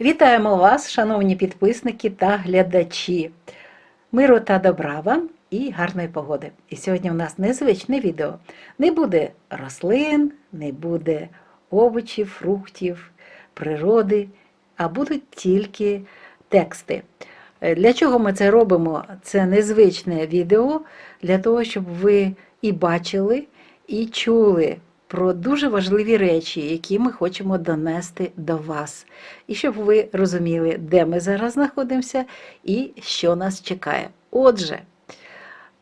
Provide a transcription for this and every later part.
Вітаємо вас, шановні підписники та глядачі. Миру та добра вам і гарної погоди. І сьогодні у нас незвичне відео. Не буде рослин, не буде овочів, фруктів, природи, а будуть тільки тексти. Для чого ми це робимо? Це незвичне відео для того, щоб ви і бачили, і чули про дуже важливі речі, які ми хочемо донести до вас. І щоб ви розуміли, де ми зараз знаходимося і що нас чекає. Отже,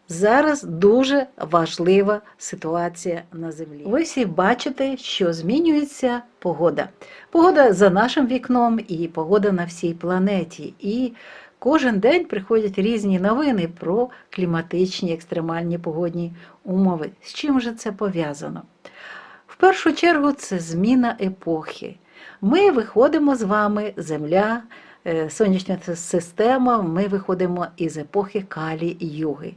зараз дуже важлива ситуація на землі. Ви всі бачите, що змінюється погода. Погода за нашим вікном і погода на всій планеті. І кожен день приходять різні новини про кліматичні екстремальні погодні умови. З чим же це пов'язано? В першу чергу це зміна епохи. Ми виходимо з вами, Земля, е, сонячна система, ми виходимо із епохи Калі Юги.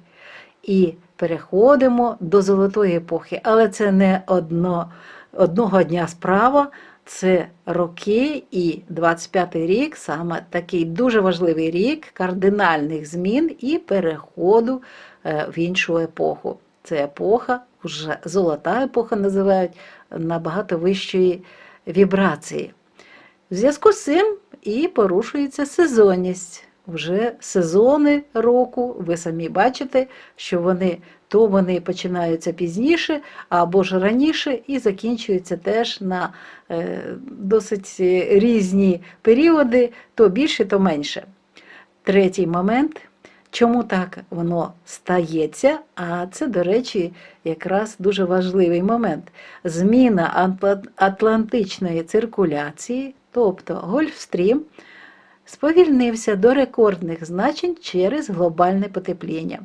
І переходимо до золотої епохи. Але це не одно, одного дня справа, це роки і 25-й рік, саме такий дуже важливий рік кардинальних змін і переходу е, в іншу епоху. Це епоха, вже золота епоха називають набагато вищої вібрації. В зв'язку з цим і порушується сезонність. Вже сезони року, ви самі бачите, що вони то вони починаються пізніше або ж раніше, і закінчуються теж на е, досить різні періоди, то більше, то менше. Третій момент. Чому так воно стається? А це, до речі, якраз дуже важливий момент. Зміна атлантичної циркуляції, тобто Гольфстрім, сповільнився до рекордних значень через глобальне потепління.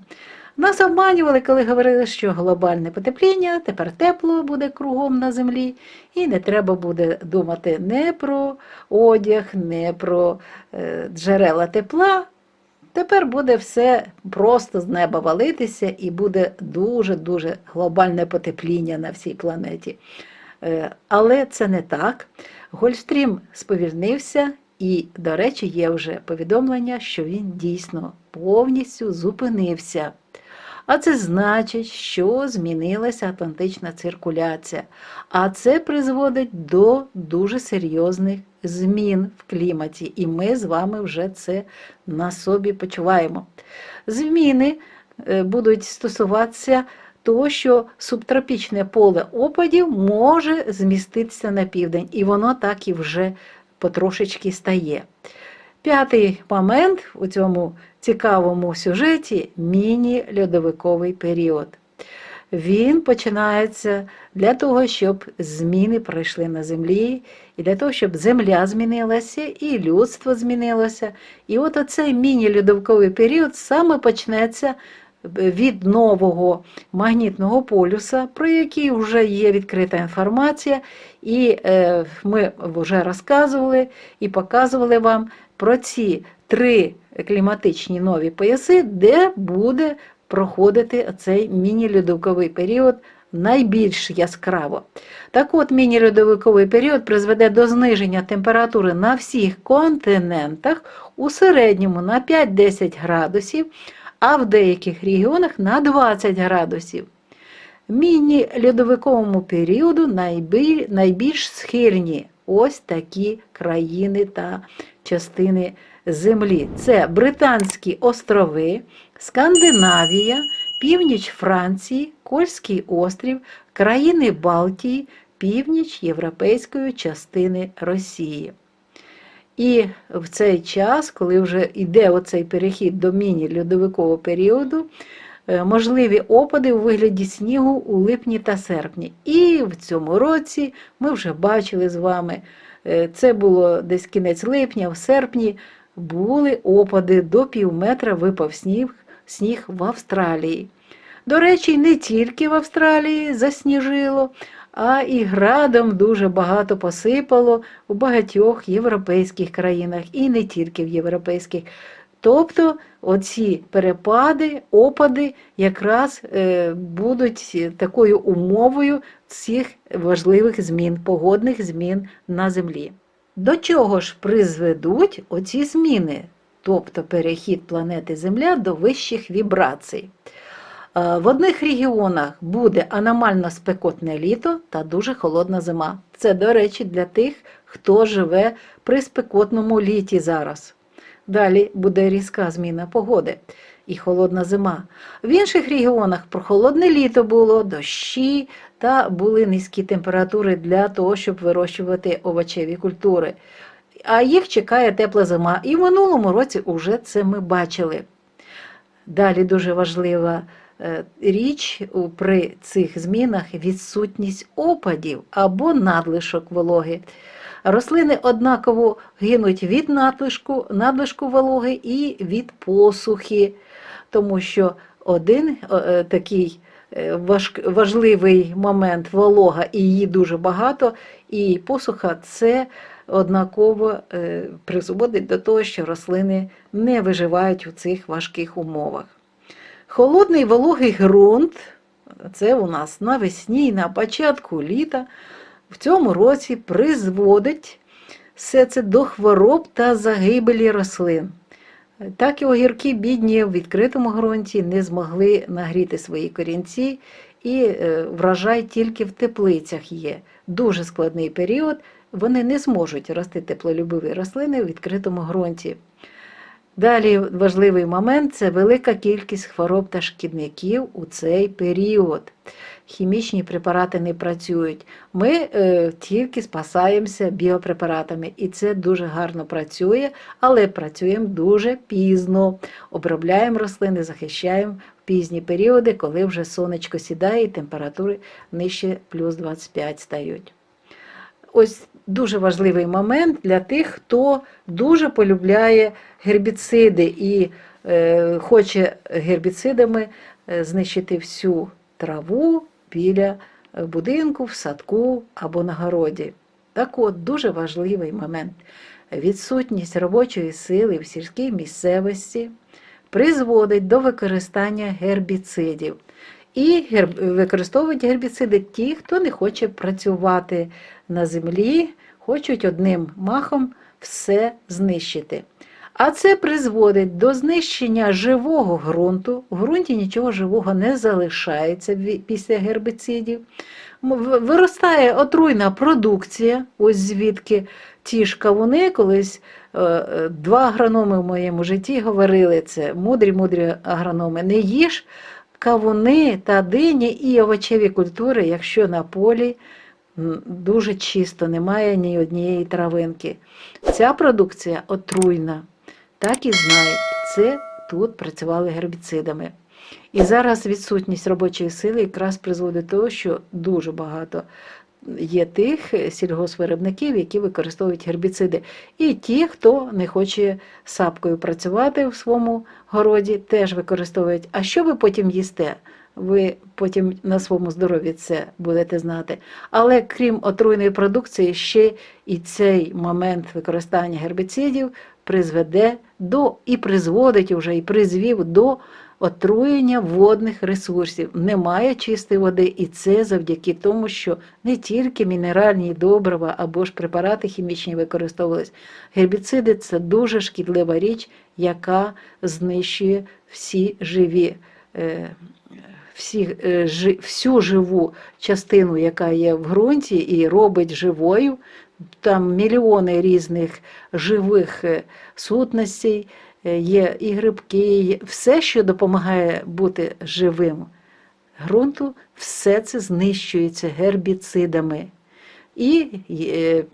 Нас обманювали, коли говорили, що глобальне потепління, тепер тепло буде кругом на землі, і не треба буде думати не про одяг, не про е, джерела тепла. Тепер буде все просто з неба валитися і буде дуже-дуже глобальне потепління на всій планеті. Е, Але це не так. Гольфстрім сповільнився, і, до речі, є вже повідомлення, що він дійсно повністю зупинився. А це значить, що змінилася атлантична циркуляція. А це призводить до дуже серйозних змін в кліматі. І ми з вами вже це на собі почуваємо. Зміни е, будуть стосуватися того, що субтропічне поле опадів може зміститися на південь, і воно так і вже потрошечки стає. П'ятий момент у цьому цікавому сюжеті міні-льодовиковий період. Він починається для того, щоб зміни пройшли на землі, і для того, щоб земля змінилася, і людство змінилося. І от оцей міні-льодовиковий період саме почнеться від нового магнітного полюса, про який вже є відкрита інформація, і е, ми вже розказували і показували вам про ці три кліматичні нові пояси, де буде проходити цей міні-льодовиковий період найбільш яскраво. Так от, міні-льодовиковий період призведе до зниження температури на всіх континентах у середньому на 5-10 градусів, а в деяких регіонах на 20 градусів. Міні-льодовиковому періоду найбільш схильні ось такі країни та частини землі. Це Британські острови, Скандинавія, північ Франції, Кольський острів, країни Балтії, північ європейської частини Росії. І в цей час, коли вже йде оцей перехід до міні-льодовикового періоду, е, можливі опади у вигляді снігу у липні та серпні. І в цьому році ми вже бачили з вами, е, це було десь кінець липня, в серпні були опади до пів метра випав сніг, сніг в Австралії. До речі, не тільки в Австралії засніжило, а і градом дуже багато посипало у багатьох європейських країнах, і не тільки в європейських. Тобто оці перепади, опади якраз е, будуть такою умовою цих важливих змін, погодних змін на землі. До чого ж призведуть оці зміни, тобто перехід планети Земля до вищих вібрацій? Е, В одних регіонах буде аномально спекотне літо та дуже холодна зима. Це, до речі, для тих, хто живе при спекотному літі зараз. Далі буде різка зміна погоди і холодна зима. В інших регіонах прохолодне літо було, дощі та були низькі температури для того, щоб вирощувати овочеві культури. А їх чекає тепла зима. І в минулому році вже це ми бачили. Далі дуже важлива е, річ при цих змінах відсутність опадів або надлишок вологи. Рослини однаково гинуть від надлишку, надлишку вологи і від посухи, тому що один е, е, такий важливий момент волога, і її дуже багато, і посуха це однаково е, призводить до того, що рослини не виживають у цих важких умовах. Холодний вологий ґрунт це у нас навесні, і на початку літа, в цьому році призводить все це до хвороб та загибелі рослин. Так і огірки бідні в відкритому ґрунті не змогли нагріти свої корінці, і е, врожай тільки в теплицях є. Дуже складний період, вони не зможуть рости теплолюбиві рослини в відкритому ґрунті. Далі важливий момент це велика кількість хвороб та шкідників у цей період. Хімічні препарати не працюють. Ми е, тільки спасаємося біопрепаратами, і це дуже гарно працює, але працюємо дуже пізно. Обробляємо рослини, захищаємо в пізні періоди, коли вже сонечко сідає і температури нижче плюс 25 стають. Ось дуже важливий момент для тих, хто дуже полюбляє гербіциди і е, хоче гербіцидами е, знищити всю траву біля е, будинку, в садку або на городі. Так от, дуже важливий момент. Відсутність робочої сили в сільській місцевості призводить до використання гербіцидів. І використовують гербіциди ті, хто не хоче працювати на землі, хочуть одним махом все знищити. А це призводить до знищення живого ґрунту. В ґрунті нічого живого не залишається після гербіцидів. Виростає отруйна продукція, ось звідки ті ж кавуни, колись е, е, два агрономи в моєму житті говорили це, мудрі-мудрі агрономи, не їж кавуни та дині і овочеві культури, якщо на полі дуже чисто, немає ні однієї травинки. Ця продукція отруйна. Так і знають, це тут працювали гербіцидами. І зараз відсутність робочої сили якраз призводить до того, що дуже багато є тих сільгоспвиробників, які використовують гербіциди. І ті, хто не хоче сапкою працювати в своєму городі, теж використовують. А що ви потім їсте? Ви потім на своєму здоров'ї це будете знати. Але крім отруйної продукції, ще і цей момент використання гербіцидів призведе до і призводить уже, і призвів до отруєння водних ресурсів. Немає чистої води, і це завдяки тому, що не тільки мінеральні добрива або ж препарати хімічні використовувались. Гербіциди це дуже шкідлива річ, яка знищує всі живі. е, Всі, е, всю живу частину, яка є в ґрунті, і робить живою. Там мільйони різних живих е, сутностей, є і грибки, є все, що допомагає бути живим ґрунту, все це знищується гербіцидами. І е,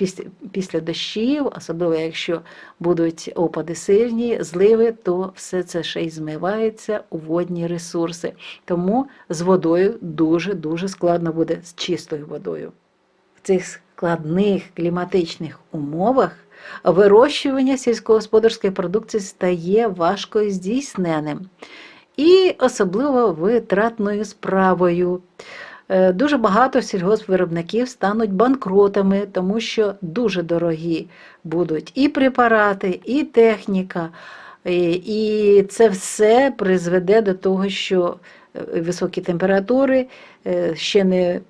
після дощів, особливо якщо будуть опади сильні, зливи, то все це ще й змивається у водні ресурси. Тому з водою дуже-дуже складно буде з чистою водою. В цих складних кліматичних умовах вирощування сільськогосподарської продукції стає важко здійсненим і особливо витратною справою. Е, Дуже багато сільгоспвиробників стануть банкротами, тому що дуже дорогі будуть і препарати, і техніка. І і це все призведе до того, що е, високі температури, е, ще не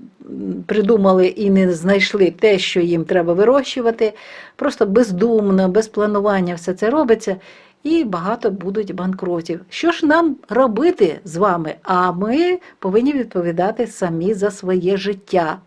придумали і не знайшли те, що їм треба вирощувати. Просто бездумно, без планування все це робиться. І багато будуть банкротів. Що ж нам робити з вами? А ми повинні відповідати самі за своє життя.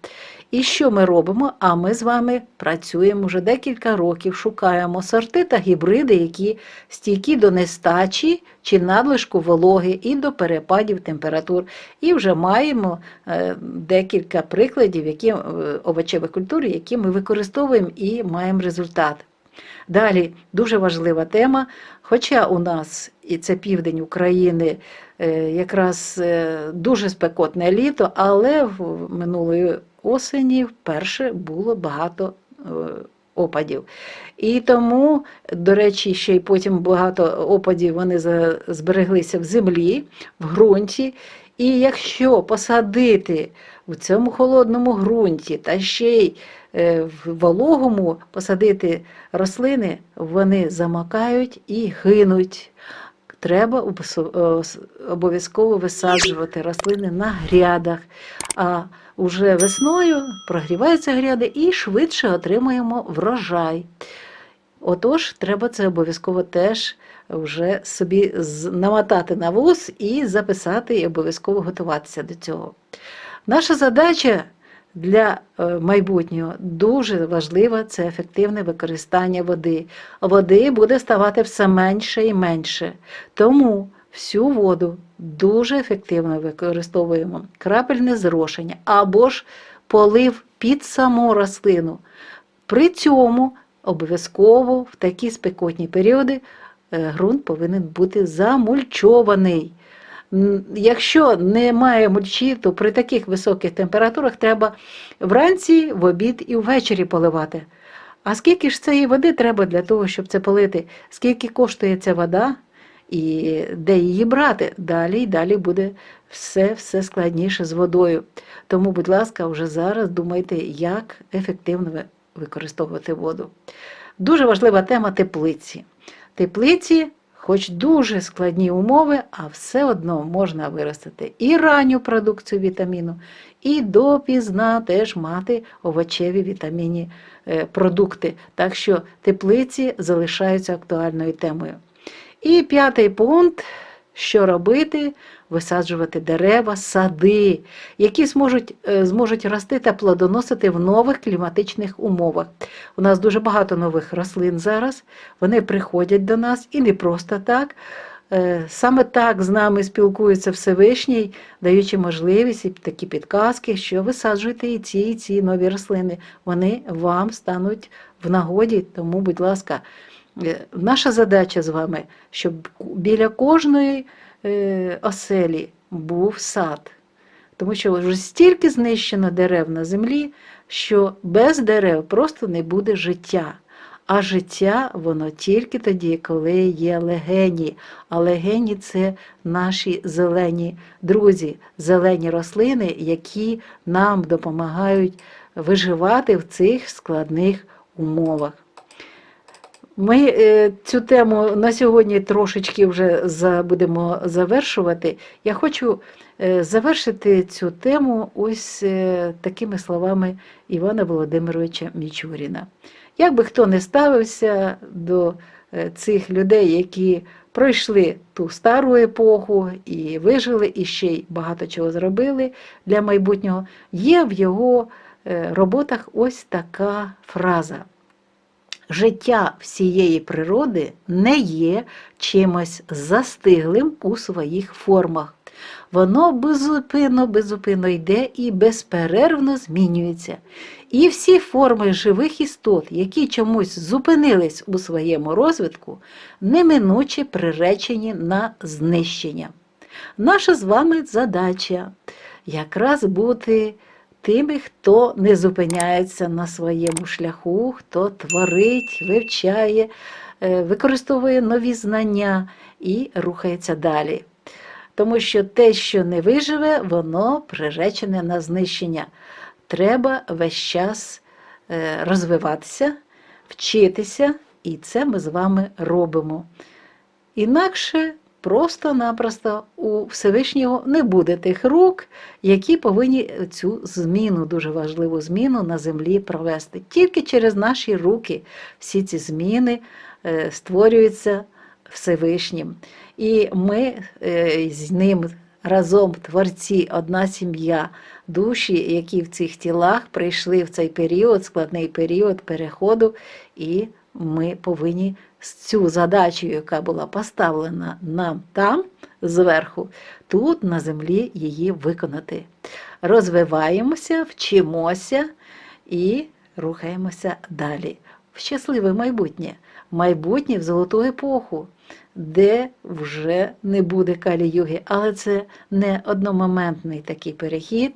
І що ми робимо? А ми з вами працюємо вже декілька років, шукаємо сорти та гібриди, які стійкі до нестачі чи надлишку вологи і до перепадів температур. І вже маємо е, декілька прикладів які, е, овочевих культур, які ми використовуємо і маємо результат. Далі дуже важлива тема. Хоча у нас і це південь України, е, якраз дуже спекотне літо, але в минулої осені вперше було багато е, опадів. І тому, до речі, ще й потім багато опадів вони збереглися в землі, в ґрунті. І якщо посадити в цьому холодному ґрунті та ще й е, в вологому посадити рослини, вони замокають і гинуть. Треба е, обов'язково висаджувати рослини на грядах. Уже весною прогріваються гряди і швидше отримуємо врожай. Отож, треба це обов'язково теж вже собі намотати на вуз і записати, і обов'язково готуватися до цього. Наша задача для е, майбутнього дуже важлива це ефективне використання води. Води буде ставати все менше і менше. Тому всю воду дуже ефективно використовуємо. Крапельне зрошення або ж полив під саму рослину. При цьому обов'язково в такі спекотні періоди е, ґрунт повинен бути замульчований. Якщо немає мульчі, то при таких високих температурах треба вранці, в обід і ввечері поливати. А скільки ж цієї води треба для того, щоб це полити? Скільки коштує ця вода і де її брати? Далі і далі буде все, все складніше з водою. Тому, будь ласка, вже зараз думайте, як ефективно використовувати воду. Дуже важлива тема теплиці. Теплиці, хоч дуже складні умови, а все одно можна виростити і ранню продукцію вітаміну, і допізна теж мати овочеві вітамінні е, продукти. Так що теплиці залишаються актуальною темою. І п'ятий пункт. Що робити? Висаджувати дерева, сади, які зможуть, е, зможуть рости та плодоносити в нових кліматичних умовах. У нас дуже багато нових рослин зараз. Вони приходять до нас і не просто так. Е, Саме так з нами спілкується Всевишній, даючи можливість і такі підказки, що висаджуйте і ці, і ці нові рослини. Вони вам стануть в нагоді. Тому, будь ласка, наша задача з вами, щоб біля кожної е, оселі був сад. Тому що вже стільки знищено дерев на землі, що без дерев просто не буде життя. А життя воно тільки тоді, коли є легені. А легені це наші зелені друзі, зелені рослини, які нам допомагають виживати в цих складних умовах. Ми е, цю тему на сьогодні трошечки вже будемо завершувати. Я хочу е, завершити цю тему ось е, такими словами Івана Володимировича Мічуріна. Як би хто не ставився до цих людей, які пройшли ту стару епоху і вижили, і ще й багато чого зробили для майбутнього, є в його роботах ось така фраза. Життя всієї природи не є чимось застиглим у своїх формах. Воно безупинно, безупинно йде і безперервно змінюється. І всі форми живих істот, які чомусь зупинились у своєму розвитку, неминуче приречені на знищення. Наша з вами задача якраз бути тими, хто не зупиняється на своєму шляху, хто творить, вивчає, е, використовує нові знання і рухається далі. Тому що те, що не виживе, воно приречене на знищення. Треба весь час е, розвиватися, вчитися, і це ми з вами робимо. Інакше просто-напросто у Всевишнього не буде тих рук, які повинні цю зміну, дуже важливу зміну на землі провести. Тільки через наші руки всі ці зміни е, створюються Всевишнім. І ми е, з ним разом творці, одна сім'я, душі, які в цих тілах прийшли в цей період, складний період переходу, і ми повинні цю задачу, яка була поставлена нам там зверху, тут на землі її виконати. Розвиваємося, вчимося і рухаємося далі. В щасливе майбутнє, майбутнє в золоту епоху, де вже не буде калі-юги, але це не одномоментний такий перехід,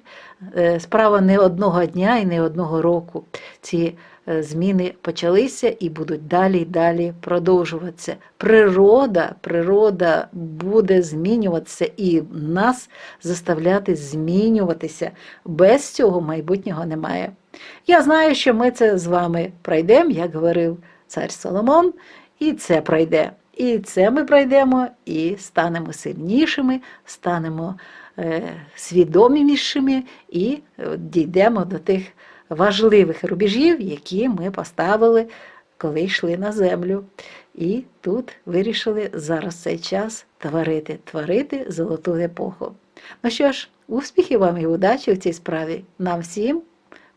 е, справа не одного дня і не одного року. Ці е, зміни почалися і будуть далі і далі продовжуватися. Природа, природа буде змінюватися і нас заставляти змінюватися. Без цього майбутнього немає. Я знаю, що ми це з вами пройдемо, як говорив цар Соломон, і це пройде. І це ми пройдемо і станемо сильнішими, станемо е, свідомішими і е, дійдемо до тих важливих рубежів, які ми поставили, коли йшли на землю. І тут вирішили зараз цей час творити, творити золоту епоху. Ну що ж, успіхів вам і удачі в цій справі. Нам всім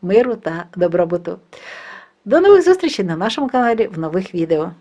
миру та добробуту. До нових зустрічей на нашому каналі в нових відео.